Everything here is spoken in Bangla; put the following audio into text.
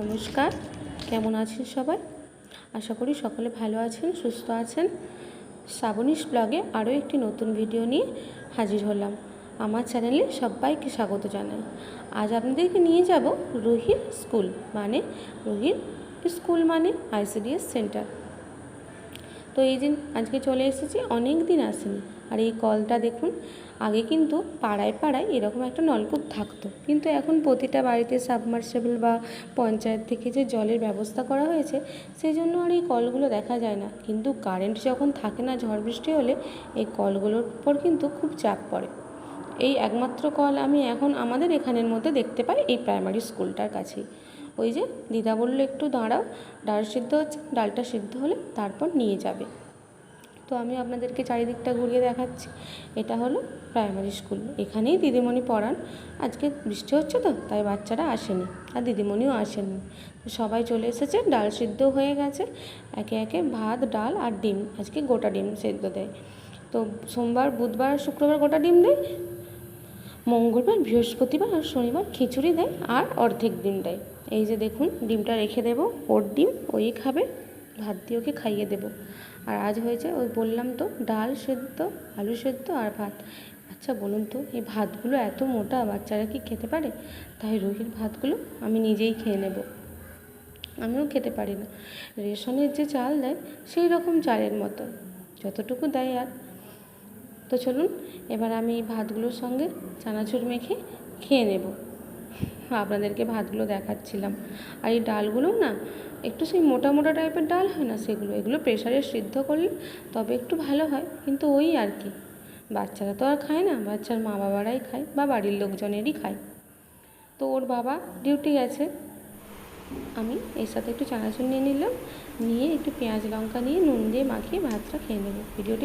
নমস্কার, কেমন আছেন সবাই? আশা করি সকলে ভালো আছেন, সুস্থ আছেন। শ্রাবণীশ ব্লগে আরও একটি নতুন ভিডিও নিয়ে হাজির হলাম। আমার চ্যানেলে সবাইকে স্বাগত জানাই। আজ আপনাদেরকে নিয়ে যাব রুহির স্কুল মানে রুহির স্কুল মানে আইসিডিএস সেন্টার। তো এই দিন আজকে চলে এসেছি, অনেক দিন আসেনি। আর এই কলটা দেখুন, আগে কিন্তু পাড়ায় পাড়ায় এরকম একটা নলকূপ থাকতো। কিন্তু এখন প্রতিটা বাড়িতে সাবমার্সেবল বা পঞ্চায়েত থেকে যে জলের ব্যবস্থা করা হয়েছে, সেই জন্য আর এই কলগুলো দেখা যায় না। কিন্তু কারেন্ট যখন থাকে না ঝড় বৃষ্টি হলে, এই কলগুলোর উপর কিন্তু খুব চাপ পড়ে। এই একমাত্র কল আমি এখন আমাদের এখানের মধ্যে দেখতে পাই, এই প্রাইমারি স্কুলটার কাছেই। ওই যে দিদা বলল একটু দাঁড়াও, ডাল সিদ্ধ হচ্ছে, ডালটা সিদ্ধ হলে তারপর নিয়ে যাবে। তো আমি আপনাদেরকে চারিদিকটা ঘুরিয়ে দেখাচ্ছি। এটা হলো প্রাইমারি স্কুল এখানেই দিদিমণি পড়ান। আজকে বৃষ্টি হচ্ছে তো, তাই বাচ্চারা আসেনি আর দিদিমণিও আসেনি সবাই চলে এসেছে, ডাল সিদ্ধ হয়ে গেছে। একে একে ভাত, ডাল আর ডিম, আজকে গোটা ডিম সেদ্ধ দেয়। তো সোমবার, বুধবার, শুক্রবার গোটা ডিম দেয় মঙ্গলবার, বৃহস্পতিবার আর শনিবার খিচুড়ি দেয় আর অর্ধেক ডিম দেয়। এই যে দেখুন, ডিমটা রেখে দেবো, ওর ডিম, ওই খাবে, ভাত দিয়ে ওকে খাইয়ে দেবো। আর আজ হয়েছে, ওই বললাম তো, ডাল সেদ্ধ, আলু সেদ্ধ আর ভাত। আচ্ছা বলুন তো, এই ভাতগুলো এত মোটা, বাচ্চারা কি খেতে পারে? তাই রুহির ভাতগুলো আমি নিজেই খেয়ে নেব। আমিও খেতে পারি না। রেশনের যে চাল দেয়, সেই রকম চালের মতো। যতটুকু দেয় আর তো চলুন, এবার আমি এই ভাতগুলোর সঙ্গে চানাচুর মেখে খেয়ে নেব। আপনাদেরকে ভাতগুলো দেখাচ্ছিলাম। আর এই ডালগুলো না, একটু সেই মোটা মোটা টাইপের ডাল হয় না সেগুলো, এগুলো প্রেশারে সিদ্ধ করলে তবে একটু ভালো হয়, কিন্তু ওই আর কি। বাচ্চারা তো আর খায় না, বাচ্চার মা বাবারাই খায় বা বাড়ির লোকজনেরই খায়। তো ওর বাবা ডিউটি গেছে। আমি এর সাথে একটু চানাচুর নিয়ে নিলাম, নিয়ে একটু পেঁয়াজ লঙ্কা নিয়ে নুন দিয়ে মাখিয়ে ভাতটা খেয়ে নেব। ভিডিওটি